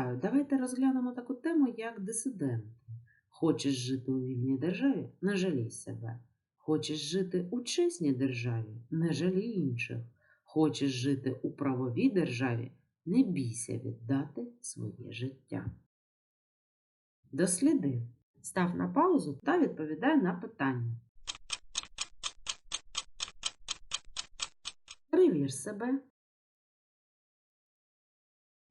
Вітаю! Давайте розглянемо таку тему, як дисиденти. Хочеш жити у вільній державі? Не жалій себе. Хочеш жити у чесній державі? Не жалій інших. Хочеш жити у правовій державі? Не бійся віддати своє життя. Досліди. Став на паузу та відповідай на питання. Перевір себе.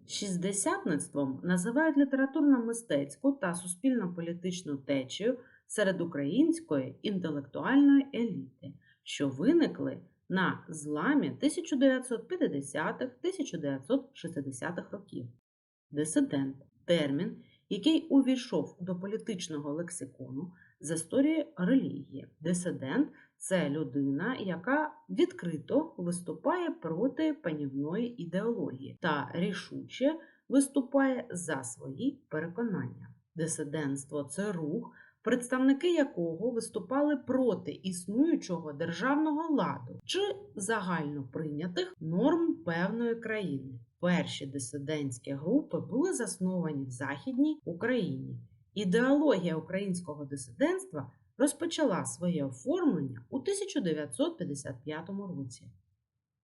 Шістдесятництвом називають літературно-мистецьку та суспільно-політичну течію серед української інтелектуальної еліти, що виникли на зламі 1950-1960-х років. Дисидент термін, який увійшов до політичного лексикону з історії релігії. Дисидент це людина, яка відкрито виступає проти панівної ідеології та рішуче виступає за свої переконання. Дисидентство це рух, представники якого виступали проти існуючого державного ладу чи загально прийнятих норм певної країни. Перші дисидентські групи були засновані в Західній Україні. Ідеологія українського дисидентства розпочала своє оформлення у 1955 році.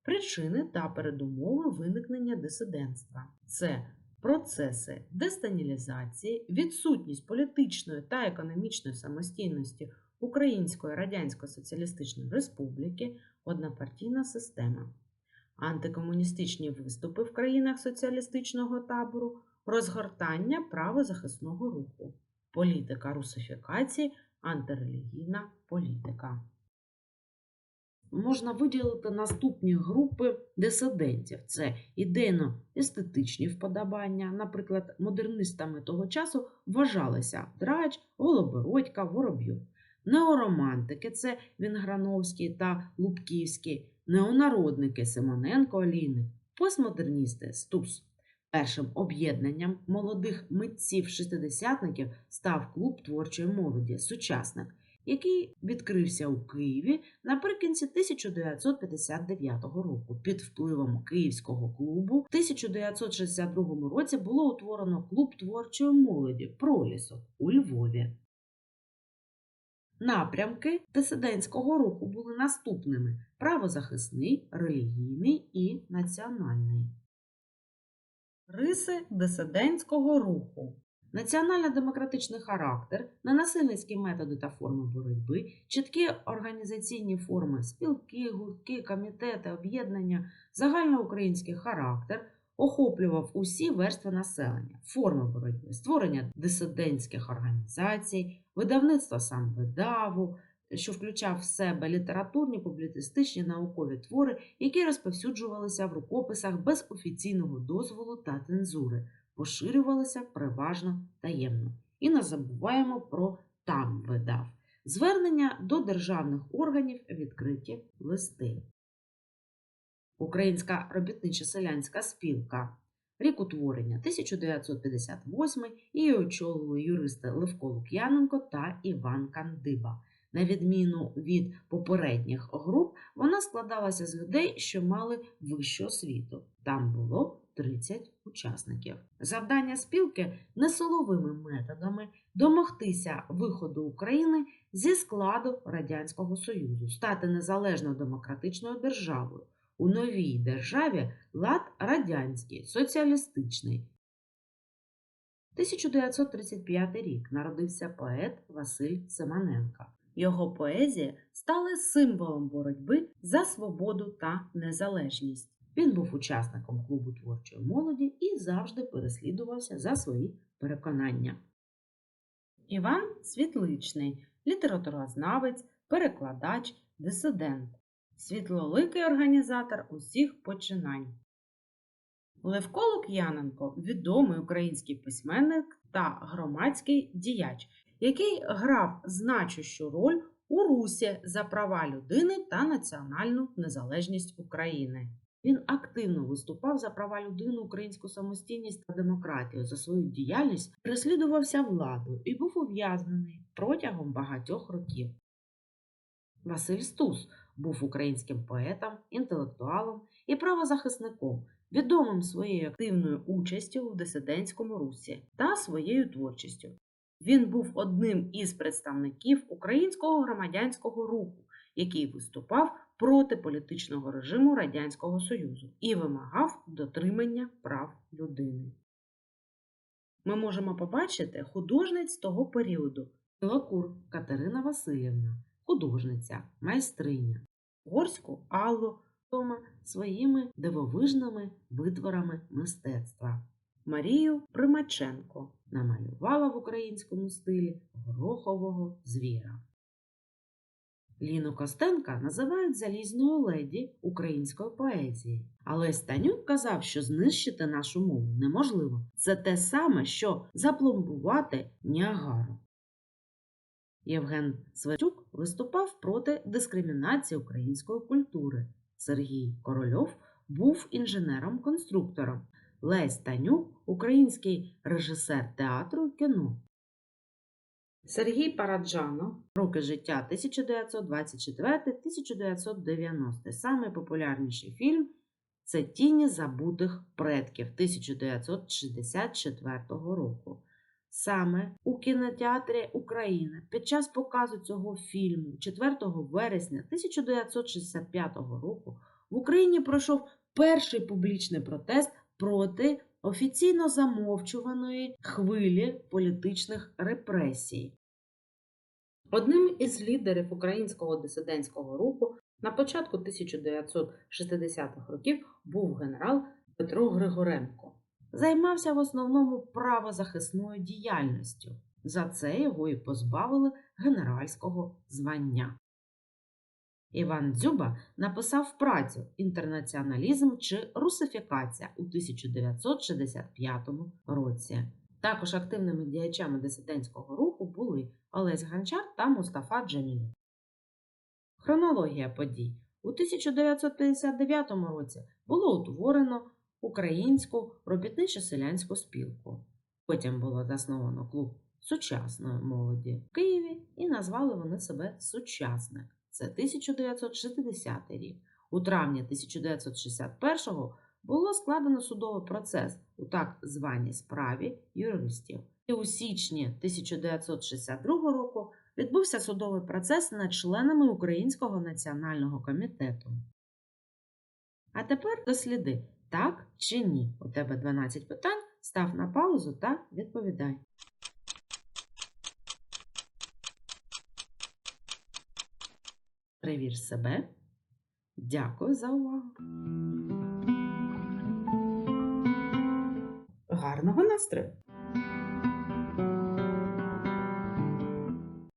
Причини та передумови виникнення дисидентства це процеси дестанілізації, відсутність політичної та економічної самостійності Української Радянської Соціалістичної Республіки, однопартійна система, антикомуністичні виступи в країнах соціалістичного табору, розгортання правозахисного руху, політика русифікації антирелігійна політика. Можна виділити наступні групи дисидентів: це ідейно-естетичні вподобання, наприклад, модернистами того часу вважалися Драч, Голобородька, Воробйов. Неоромантики це Вінграновський та Лубківський, неонародники Симоненко Олійник, постмодерністи Стус. Першим об'єднанням молодих митців-шестидесятників став клуб творчої молоді Сучасник, який відкрився у Києві наприкінці 1959 року. Під впливом Київського клубу в 1962 році було утворено клуб творчої молоді Пролісок у Львові. Напрямки дисидентського руху були наступними: правозахисний, релігійний і національний. Риси дисидентського руху. Національно-демократичний характер, ненасильницькі методи та форми боротьби, чіткі організаційні форми, спілки, гуртки, комітети, об'єднання, загальноукраїнський характер охоплював усі верстви населення, форми боротьби, створення дисидентських організацій, видавництво самвидаву, що включав в себе літературні, публіцистичні наукові твори, які розповсюджувалися в рукописах без офіційного дозволу та цензури, поширювалися переважно таємно. І не забуваємо про там видав. Звернення до державних органів відкриті листи. Українська робітнича селянська спілка. Рік утворення 1958 і очолили юристи Левко Лук'яненко та Іван Кандиба. На відміну від попередніх груп, вона складалася з людей, що мали вищу освіту. Там було 30 учасників. Завдання спілки несиловими методами домогтися виходу України зі складу Радянського Союзу, стати незалежною демократичною державою. У новій державі лад радянський, соціалістичний. 1935 рік народився поет Василь Семененко. Його поезії стали символом боротьби за свободу та незалежність. Він був учасником клубу творчої молоді і завжди переслідувався за свої переконання. Іван Світличний, літературознавець, перекладач, дисидент, світлоликий організатор усіх починань. Левко Лук'яненко відомий український письменник та громадський діяч, який грав значущу роль у русі за права людини та національну незалежність України. Він активно виступав за права людини, українську самостійність та демократію. За свою діяльність переслідувався владою і був ув'язнений протягом багатьох років. Василь Стус був українським поетом, інтелектуалом і правозахисником. відомим своєю активною участю в дисидентському русі та своєю творчістю. Він був одним із представників українського громадянського руху, який виступав проти політичного режиму Радянського Союзу і вимагав дотримання прав людини. Ми можемо побачити художниць того періоду Білокур Катерина Васильівна, художниця, майстриня, Горську Аллу Тома своїми дивовижними витворами мистецтва. Марію Примаченко намалювала в українському стилі горохового звіра. Ліну Костенка називають залізною леді української поезії. Але Станюк казав, що знищити нашу мову неможливо. Це те саме, що запломбувати Ніагару. Євген Светюк виступав проти дискримінації української культури. Сергій Корольов був інженером-конструктором. Лесь Танюк український режисер театру і кіно. Сергій Параджанов Роки життя 1924-1990. Самий популярніший фільм це Тіні забутих предків 1964 року. Саме у кінотеатрі Україна під час показу цього фільму 4 вересня 1965 року в Україні пройшов перший публічний протест проти офіційно замовчуваної хвилі політичних репресій. Одним із лідерів українського дисидентського руху на початку 1960-х років був генерал Петро Григоренко. Займався в основному правозахисною діяльністю. За це його і позбавили генеральського звання. Іван Дзюба написав працю Інтернаціоналізм чи русифікація у 1965 році. Також активними діячами дисидентського руху були Олесь Ганчар та Мустафа Джемілєв. Хронологія подій. У 1959 році було утворено Українську робітничо-селянську спілку. Потім було засновано клуб сучасної молоді в Києві і назвали вони себе Сучасник. Це 1960 рік. У травні 1961-го було складено судовий процес у так званій справі юристів. І у січні 1962 року відбувся судовий процес над членами Українського національного комітету. А тепер досліди, так чи ні. У тебе 12 питань, став на паузу та відповідай. Перевір себе. Дякую за увагу. Гарного настрою!